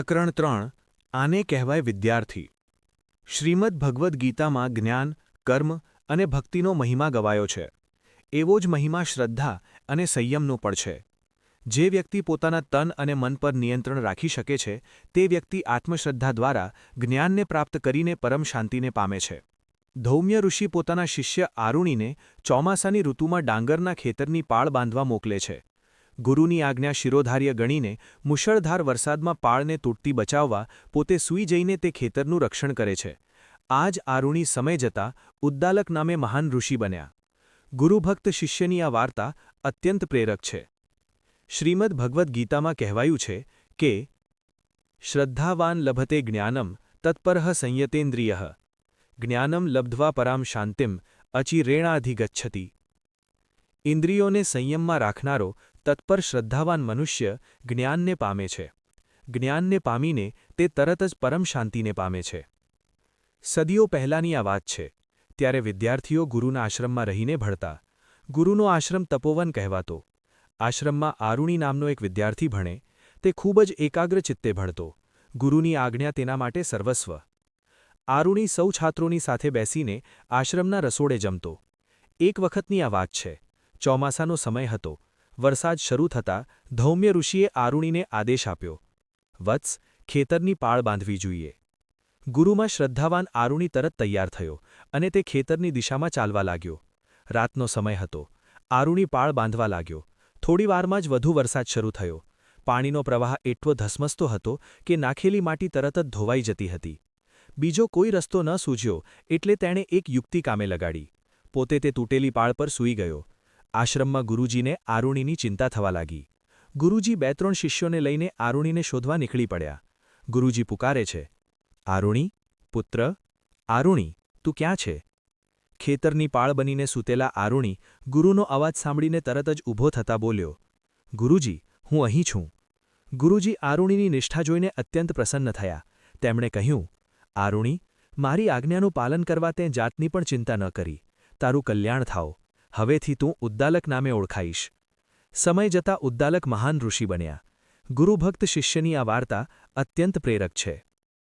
પ્રકરણ ત્રણ, આને કહેવાય વિદ્યાર્થી. શ્રીમદ ભગવદ્ ગીતામાં જ્ઞાન, કર્મ અને ભક્તિનો મહિમા ગવાયો છે. એવો જ મહિમા શ્રદ્ધા અને સંયમનો પણ છે. જે વ્યક્તિ પોતાના તન અને મન પર નિયંત્રણ રાખી શકે છે, તે વ્યક્તિ આત્મશ્રદ્ધા દ્વારા જ્ઞાનને પ્રાપ્ત કરીને પરમ શાંતિને પામે છે. ધૌમ્ય ઋષિ પોતાના શિષ્ય આરુણીને ચોમાસાની ઋતુમાં ડાંગરના ખેતરની પાળ બાંધવા મોકલે છે. ગુરુની આજ્ઞા શિરોધાર્ય ગણીને મુશળધાર વરસાદમાં પાળને તૂટતી બચાવવા પોતે સૂઈ જઈને તે ખેતરનું રક્ષણ કરે છે. આ જ આરુણી સમય જતાં ઉદ્દાલક નામે મહાન ઋષિ બન્યા. ગુરુભક્ત શિષ્યની આ વાર્તા અત્યંત પ્રેરક છે. શ્રીમદ ભગવદ્ ગીતામાં કહેવાયું છે કે, શ્રદ્ધાવાન લભતે જ્ઞાનમ તત્પરઃ સંયતેન્દ્રિય. જ્ઞાનમ લબ્ધવા પરામ શાંતિમ અચિરેણાધિગચ્છતી. ઇન્દ્રિયોને સંયમમાં રાખનારો તત્પર શ્રદ્ધાવાન મનુષ્ય જ્ઞાનને પામે છે. જ્ઞાનને પામીને તે તરત જ પરમ શાંતિને પામે છે. સદીઓ પહેલાંની આ વાત છે. ત્યારે વિદ્યાર્થીઓ ગુરુના આશ્રમમાં રહીને ભણતા. ગુરુનો આશ્રમ તપોવન કહેવાતો. આશ્રમમાં આરુણી નામનો એક વિદ્યાર્થી ભણે. તે ખૂબ જ એકાગ્ર ચિત્તે ભણતો. ગુરુની આજ્ઞા તેના માટે સર્વસ્વ. આરુણી સૌ છાત્રોની સાથે બેસીને આશ્રમના રસોડે જમતો. એક વખતની આ વાત છે. ચોમાસાનો સમય હતો. વરસાદ શરૂ થતાં ધૌમ્ય ઋષિએ આરુણીને આદેશ આપ્યો, વત્સ, ખેતરની પાળ બાંધવી જોઈએ. ગુરુમાં શ્રદ્ધાવાન આરુણી તરત તૈયાર થયો અને તે ખેતરની દિશામાં ચાલવા લાગ્યો. રાતનો સમય હતો. આરુણી પાળ બાંધવા લાગ્યો. થોડીવારમાં જ વધુ વરસાદ શરૂ થયો. પાણીનો પ્રવાહ એટલો ધસમસતો હતો કે નાખેલી માટી તરત જ ધોવાઈ જતી હતી. બીજો કોઈ રસ્તો ન સૂઝ્યો એટલે તેણે એક યુક્તિ કામે લગાડી. પોતે તે તૂટેલી પાળ પર સૂઈ ગયો. આશ્રમમાં ગુરુજીને આરુણીની ચિંતા થવા લાગી. ગુરુજી બે ત્રણ શિષ્યોને લઈને આરુણીને શોધવા નીકળી પડ્યા. ગુરુજી પુકારે છે, આરુણી, પુત્ર, આરુણી, તું ક્યાં છે? ખેતરની પાળ બનીને સૂતેલા આરુણી ગુરુનો અવાજ સાંભળીને તરત જ ઊભો થતા બોલ્યો, ગુરુજી, હું અહીં છું. ગુરુજી આરુણીની નિષ્ઠા જોઈને અત્યંત પ્રસન્ન થયા. તેમણે કહ્યું, આરુણી, મારી આજ્ઞાનું પાલન કરવા તે જાતની પણ ચિંતા ન કરી. તારું કલ્યાણ થાઓ હવેથી તું ઉદ્દાલક નામે ઓળખાઈશ. સમય જતાં ઉદ્દાલક મહાન ઋષિ બન્યા. ગુરુભક્ત શિષ્યની આ વાર્તા અત્યંત પ્રેરક છે.